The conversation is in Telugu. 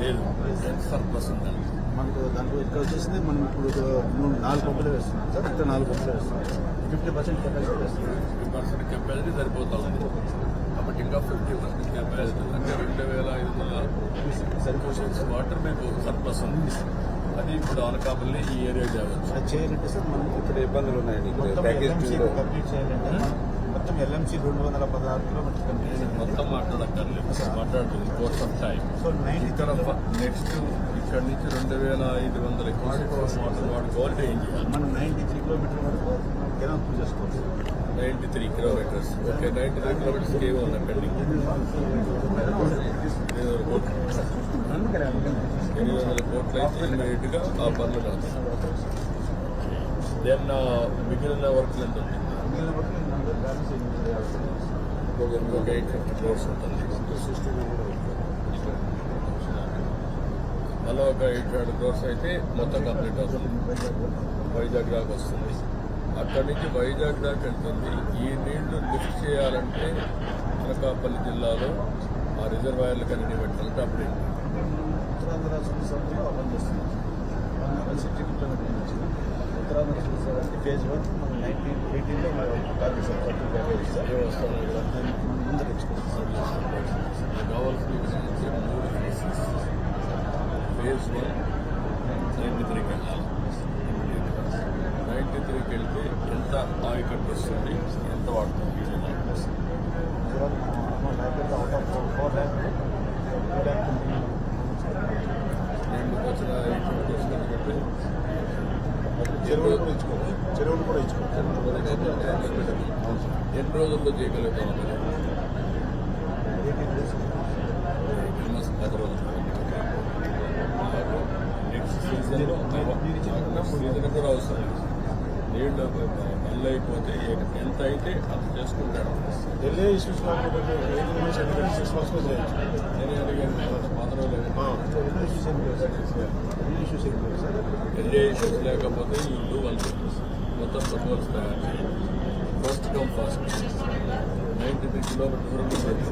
లేదు. సర్ప్లస్ ఉందండి మనకు దాంట్లో ఇక్కడ వచ్చేసింది మనం ఇప్పుడు మూడు నాలుగు పంపులు వేస్తున్నాం సార్. ఇక్కడ నాలుగు పంపులు వేస్తున్నాం. ఫిఫ్టీ పర్సెంట్ కెపాసిటీ వేస్తున్నాం. ఫిఫ్టీ పర్సెంట్ కెపాసిటీ సరిపోతా ఉంది కాబట్టి ఇంకా ఫిఫ్టీ పర్సెంట్ కెపాసిటీ అంటే రెండు వేల ఐదు వందల సరిపోషన్స్ వాటర్ మీకు సర్ప్లస్ ఉంది. అది ఇప్పుడు అనకాపల్లి ఈ ఏరియా అది చేయాలంటే సార్ మనం ఇక్కడ ఇబ్బందులు ఉన్నాయండి. ప్యాకేజ్ కంప్లీట్ చేయాలంటే మనం మొత్తం ఎల్ఎంసీ రెండు వందల పదహారు కిలోమీటర్ చేయాలంటే మొత్తం మాట్లాడక్కర్లేదు. మాట్లాడుతుంది course of time so ninety ఇక్కడ నెక్స్ట్ ఇక్కడ నుంచి రెండు వేల ఐదు వందల చేయాలి? మనం నైన్టీ త్రీ కిలోమీటర్ వరకు పూజ చేసుకోవచ్చు. Ninety three kilometres okay ninety three kilometres ఏమి ఉన్నాయి పెండింగ్ ఎనిమిది వందల కోట్లు అయితే ఇమ్మీడియట్గా ఆ పనులు కాదు దెన్ uh, మిగిలిన వర్క్లు ఎంత ఉంది మిగిలిన వరకు మన ఇంకొక ఎయిట్ ఫిఫ్టీ క్రోర్స్ ఉంటుంది మళ్ళీ ఒక ఎయిట్ హండ్రెడ్ క్రోర్స్ అయితే మొత్తం కంప్లీట్ అవుతుంది. వైజాగ్ దాకా వస్తుంది. అక్కడి నుంచి వైజాగ్ దాకా వెళ్తుంది. ఈ నీళ్ళు లిఫ్ట్ చేయాలంటే అనకాపల్లి జిల్లాలో ఆ రిజర్వాయర్లు కన్నీ పెట్టాలంటే అప్పుడు ఉత్తరాంధ్ర రాష్ట్ర సభలో అమలు చేస్తున్నాం వన్ హండ్రెడ్ సిక్స్టీ కిలోమీటర్ నుంచి ఉత్తరాంధ్ర రాష్ట్ర ఫేజ్ వన్ మనం నైన్టీన్ ఎయిటీన్లో కార్మిక సర్కార్ ప్యాకేజ్ సార్ ఏం వస్తున్నాయి కూడా దాన్ని మనం ముందు తెచ్చుకుంటాం కావాల్సిన మూడు ఫేజెస్ ఫేజ్ వన్ నైంటీ త్రీకి వెళ్ళాలి నైంటీ త్రీకి వెళ్తే ఎంత ఆయకట్టు వస్తుంది ఎంత వాడుతుంది తర్వాత మనం lakh out of four lakh two lakh నేను వచ్చిన ఎయిట్ వచ్చిన కాబట్టి చెరువులు కూడా ఇచ్చుకోవచ్చు చెరువులు కూడా ఇచ్చుకోవచ్చు ఎన్ని రోజుల్లో చేయగలుగుతాం నెక్స్ట్ సీజన్లో సీజన్ కూడా అవసరం. నీళ్ళు పనులు అయిపోతే ఎంత అయితే అంత చేసుకుంటాడు. ఢిల్లీ ఇష్యూస్ సిక్స్ మంత్స్లో చేయొచ్చు నేను అడిగాను పది రోజులు ఇష్యూస్ ఏం లేదు సార్ ఇష్యూస్ ఏం లేదు సార్ ఎల్ఏ ఇష్యూస్ లేకపోతే ఇల్లు వాళ్ళు మొత్తం ప్రపోజల్స్ తయారు first come fast ninety three kilometres